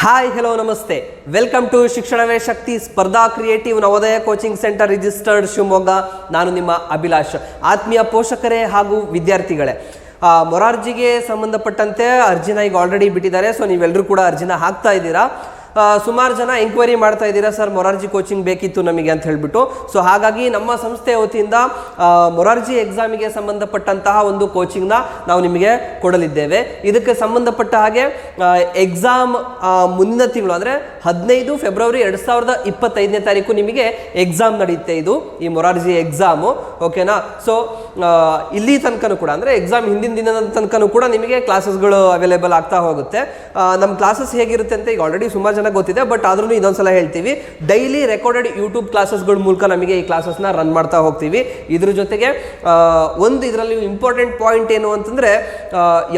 Hi hello ನಮಸ್ತೆ welcome to ಶಿಕ್ಷಣವೇ ಶಕ್ತಿ ಸ್ಪರ್ಧಾ creative Navodaya coaching centre registered Shivamogga ನಾನು ನಿಮ್ಮ ಅಭಿಲಾಷ್ ಆತ್ಮೀಯ ಪೋಷಕರೇ ಹಾಗೂ ವಿದ್ಯಾರ್ಥಿಗಳೇ ಮೊರಾರ್ಜಿಗೆ ಸಂಬಂಧಪಟ್ಟಂತೆ ಅರ್ಜಿನ ಈಗ ಆಲ್ರೆಡಿ ಬಿಟ್ಟಿದ್ದಾರೆ. ಸೊ ನೀವೆಲ್ಲರೂ ಕೂಡ ಅರ್ಜಿನ ಹಾಕ್ತಾ ಇದ್ದೀರಾ. ಸುಮಾರು ಜನ ಎಂಕ್ವೈರಿ ಮಾಡ್ತಾ ಇದ್ದೀರಾ, ಸರ್, ಮೊರಾರ್ಜಿ ಕೋಚಿಂಗ್ ಬೇಕಿತ್ತು ನಮಗೆ ಅಂತ ಹೇಳ್ಬಿಟ್ಟು. ಸೊ ಹಾಗಾಗಿ ನಮ್ಮ ಸಂಸ್ಥೆ ವತಿಯಿಂದ ಮೊರಾರ್ಜಿ ಎಕ್ಸಾಮಿಗೆ ಸಂಬಂಧಪಟ್ಟಂತಹ ಒಂದು ಕೋಚಿಂಗ್ನ ನಾವು ನಿಮಗೆ ಕೊಡಲಿದ್ದೇವೆ. ಇದಕ್ಕೆ ಸಂಬಂಧಪಟ್ಟ ಹಾಗೆ ಎಕ್ಸಾಮ್ ಮುಂದಿನ ತಿಂಗಳು, ಅಂದರೆ ಹದಿನೈದು ಫೆಬ್ರವರಿ ಎರಡು ಸಾವಿರದ ಇಪ್ಪತ್ತೈದನೇ ತಾರೀಕು ನಿಮಗೆ ಎಕ್ಸಾಮ್ ನಡೆಯುತ್ತೆ ಇದು, ಈ ಮೊರಾರ್ಜಿ ಎಕ್ಸಾಮು ಓಕೆನಾ ಸೊ ಇಲ್ಲಿ ತನಕನೂ ಕೂಡ, ಅಂದರೆ ಎಕ್ಸಾಮ್ ಹಿಂದಿನ ದಿನದ ತನಕನೂ ಕೂಡ ನಿಮಗೆ ಕ್ಲಾಸಸ್ಗಳು ಅವೈಲೇಬಲ್ ಆಗ್ತಾ ಹೋಗುತ್ತೆ. ನಮ್ಮ ಕ್ಲಾಸಸ್ ಹೇಗಿರುತ್ತೆ ಅಂತ ಈಗ ಆಲ್ರೆಡಿ ಸುಮಾರು ಜನ ಗೊತ್ತಿದೆ ಬಟ್ ಆದ್ರೂ ಇನ್ನೊಂದ್ಸಲ ಹೇಳ್ತೀವಿ. ಡೈಲಿ ರೆಕಾರ್ಡೆಡ್ ಯೂಟ್ಯೂಬ್ ಕ್ಲಾಸಸ್ಗಳ ಮೂಲಕ ನಮಗೆ ಈ ಕ್ಲಾಸಸ್ನ ರನ್ ಮಾಡ್ತಾ ಹೋಗ್ತೀವಿ. ಇದ್ರ ಜೊತೆಗೆ ಒಂದು ಇದರಲ್ಲಿ ಇಂಪಾರ್ಟೆಂಟ್ ಪಾಯಿಂಟ್ ಏನು ಅಂತಂದರೆ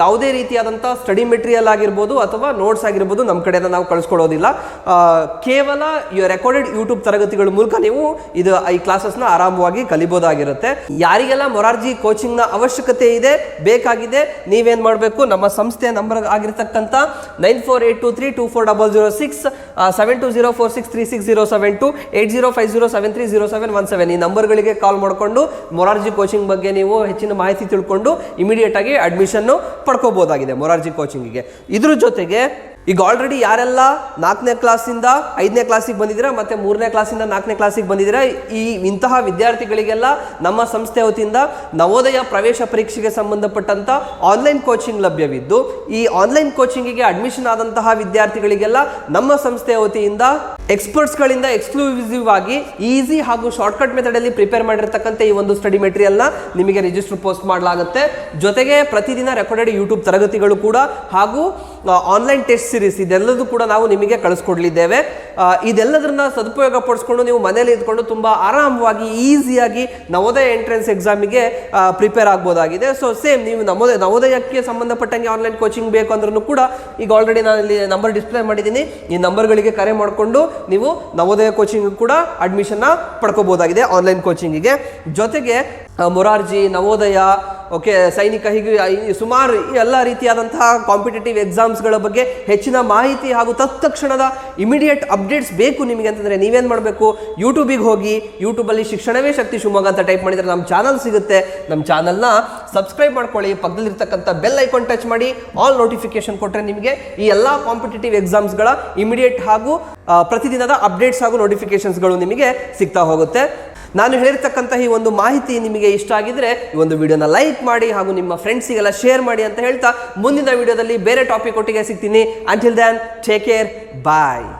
ಯಾವುದೇ ರೀತಿಯಾದಂಥ ಸ್ಟಡಿ ಮೆಟೀರಿಯಲ್ ಆಗಿರ್ಬೋದು ಅಥವಾ ನೋಟ್ಸ್ ಆಗಿರ್ಬೋದು ನಮ್ಮ ಕಡೆಯಿಂದ ನಾವು ಕಳಿಸ್ಕೊಡೋದಿಲ್ಲ. ಕೇವಲ ರೆಕಾರ್ಡೆಡ್ ಯೂಟ್ಯೂಬ್ ತರಗತಿಗಳ ಮೂಲಕ ನೀವು ಇದು ಈ ಕ್ಲಾಸಸ್ನ ಆರಾಮವಾಗಿ ಕಲಿಬೋದಾಗಿರುತ್ತೆ. ಯಾರಿಗೆಲ್ಲ ಮೊರಾರ್ಜಿ ಕೋಚಿಂಗ್ನ ಅವಶ್ಯಕತೆ ಇದೆ, ಬೇಕಾಗಿದೆ, ನೀವೇನು ಮಾಡಬೇಕು? ನಮ್ಮ ಸಂಸ್ಥೆಯ ನಂಬರ್ ಆಗಿರ್ತಕ್ಕಂಥ nine four eight two three two four double zero six seven two zero four six three six zero seven two eight zero five zero seven three zero seven one seven ಈ ನಂಬರ್ಗಳಿಗೆ ಕಾಲ್ ಮಾಡಿಕೊಂಡು Morarji coaching ಬಗ್ಗೆ ನೀವು ಹೆಚ್ಚಿನ ಮಾಹಿತಿ ತಿಳ್ಕೊಂಡು immediate ಆಗಿ admission ಪಡ್ಕೋಬೋದಾಗಿದೆ Morarji ಕೋಚಿಂಗಿಗೆ ಇದ್ರ ಜೊತೆಗೆ ಈಗ ಆಲ್ರೆಡಿ ಯಾರೆಲ್ಲ ನಾಲ್ಕನೇ ಕ್ಲಾಸಿಂದ ಐದನೇ ಕ್ಲಾಸಿಗೆ ಬಂದಿದ್ದೀರಾ ಮತ್ತು ಮೂರನೇ ಕ್ಲಾಸಿಂದ ನಾಲ್ಕನೇ ಕ್ಲಾಸಿಗೆ ಬಂದಿದ್ದೀರಾ, ಈ ಇಂತಹ ವಿದ್ಯಾರ್ಥಿಗಳಿಗೆಲ್ಲ ನಮ್ಮ ಸಂಸ್ಥೆ ವತಿಯಿಂದ ನವೋದಯ ಪ್ರವೇಶ ಪರೀಕ್ಷೆಗೆ ಸಂಬಂಧಪಟ್ಟಂತ ಆನ್ಲೈನ್ ಕೋಚಿಂಗ್ ಲಭ್ಯವಿದ್ದು, ಈ ಆನ್ಲೈನ್ ಕೋಚಿಂಗಿಗೆ ಅಡ್ಮಿಷನ್ ಆದಂತಹ ವಿದ್ಯಾರ್ಥಿಗಳಿಗೆಲ್ಲ ನಮ್ಮ ಸಂಸ್ಥೆ ವತಿಯಿಂದ ಎಕ್ಸ್ಪರ್ಟ್ಸ್ಗಳಿಂದ ಎಕ್ಸ್ಕ್ಲೂಸಿವ್ ಆಗಿ ಈಸಿ ಹಾಗೂ ಶಾರ್ಟ್ಕಟ್ ಮೆಥಡಲ್ಲಿ ಪ್ರಿಪೇರ್ ಮಾಡಿರ್ತಕ್ಕಂಥ ಈ ಒಂದು ಸ್ಟಡಿ ಮೆಟೀರಿಯಲ್ನ ನಿಮಗೆ ರಿಜಿಸ್ಟರ್ ಪೋಸ್ಟ್ ಮಾಡಲಾಗುತ್ತೆ. ಜೊತೆಗೆ ಪ್ರತಿದಿನ ರೆಕಾರ್ಡೆಡ್ ಯೂಟ್ಯೂಬ್ ತರಗತಿಗಳು ಕೂಡ ಹಾಗೂ ಆನ್ಲೈನ್ ಟೆಸ್ಟ್ ಸೀರೀಸ್ ಇದೆಲ್ಲದೂ ಕೂಡ ನಾವು ನಿಮಗೆ ಕಳಿಸ್ಕೊಡ್ಲಿದ್ದೇವೆ. ಇದೆಲ್ಲದನ್ನ ಸದುಪಯೋಗ ಪಡಿಸ್ಕೊಂಡು ನೀವು ಮನೇಲಿ ಇದ್ಕೊಂಡು ತುಂಬ ಆರಾಮವಾಗಿ ಈಸಿಯಾಗಿ ನವೋದಯ ಎಂಟ್ರೆನ್ಸ್ ಎಕ್ಸಾಮಿಗೆ ಪ್ರಿಪೇರ್ ಆಗ್ಬೋದಾಗಿದೆ. ಸೊ ಸೇಮ್ ನೀವು ನವೋದಯ, ನವೋದಯಕ್ಕೆ ಸಂಬಂಧಪಟ್ಟಂಗೆ ಆನ್ಲೈನ್ ಕೋಚಿಂಗ್ ಬೇಕು ಅಂದ್ರೂ ಕೂಡ ಈಗ ಆಲ್ರೆಡಿ ನಾನು ಇಲ್ಲಿ ನಂಬರ್ ಡಿಸ್ಪ್ಲೇ ಮಾಡಿದ್ದೀನಿ. ಈ ನಂಬರ್ಗಳಿಗೆ ಕರೆ ಮಾಡಿಕೊಂಡು ನೀವು ನವೋದಯ ಕೋಚಿಂಗ್ ಕೂಡ ಅಡ್ಮಿಷನ್ನ ಪಡ್ಕೋಬೋದಾಗಿದೆ ಆನ್ಲೈನ್ ಕೋಚಿಂಗಿಗೆ ಜೊತೆಗೆ ಮೊರಾರ್ಜಿ ನವೋದಯ ಓಕೆ, ಸೈನಿಕ ಹೀಗೆ ಸುಮಾರು ಎಲ್ಲ ರೀತಿಯಾದಂತಹ ಕಾಂಪಿಟೇಟಿವ್ ಎಕ್ಸಾಮ್ಸ್ಗಳ ಬಗ್ಗೆ ಹೆಚ್ಚಿನ ಮಾಹಿತಿ ಹಾಗೂ ತತ್ಕ್ಷಣದ ಇಮಿಡಿಯೇಟ್ ಅಪ್ಡೇಟ್ಸ್ ಬೇಕು ನಿಮಗೆ ಅಂತಂದರೆ ನೀವೇನು ಮಾಡಬೇಕು? ಯೂಟ್ಯೂಬಿಗೆ ಹೋಗಿ ಯೂಟ್ಯೂಬಲ್ಲಿ ಶಿಕ್ಷಣವೇ ಶಕ್ತಿ ಶಿವಮೊಗ್ಗ ಅಂತ ಟೈಪ್ ಮಾಡಿದರೆ ನಮ್ಮ ಚಾನಲ್ ಸಿಗುತ್ತೆ. ನಮ್ಮ ಚಾನಲ್ನ ಸಬ್ಸ್ಕ್ರೈಬ್ ಮಾಡ್ಕೊಳ್ಳಿ. ಪಕ್ಕದಲ್ಲಿರ್ತಕ್ಕಂಥ ಬೆಲ್ ಐಕಾನ್ ಟಚ್ ಮಾಡಿ ಆಲ್ ನೋಟಿಫಿಕೇಶನ್ ಕೊಟ್ಟರೆ ನಿಮಗೆ ಈ ಎಲ್ಲ ಕಾಂಪಿಟೇಟಿವ್ ಎಕ್ಸಾಮ್ಸ್ಗಳ ಇಮಿಡಿಯೇಟ್ ಹಾಗೂ ಪ್ರತಿದಿನದ ಅಪ್ಡೇಟ್ಸ್ ಹಾಗೂ ನೋಟಿಫಿಕೇಶನ್ಸ್ಗಳು ನಿಮಗೆ ಸಿಗ್ತಾ ಹೋಗುತ್ತೆ. ನಾನು ಹೇಳಿರ್ತಕ್ಕಂಥ ಈ ಒಂದು ಮಾಹಿತಿ ನಿಮಗೆ ಇಷ್ಟ ಆಗಿದ್ರೆ ಈ ಒಂದು ವಿಡಿಯೋನ ಲೈಕ್ ಮಾಡಿ ಹಾಗೂ ನಿಮ್ಮ ಫ್ರೆಂಡ್ಸಿಗೆಲ್ಲ ಶೇರ್ ಮಾಡಿ ಅಂತ ಹೇಳ್ತಾ ಮುಂದಿನ ವಿಡಿಯೋದಲ್ಲಿ ಬೇರೆ ಟಾಪಿಕ್ ಒಟ್ಟಿಗೆ ಸಿಗ್ತೀನಿ. Until then take care bye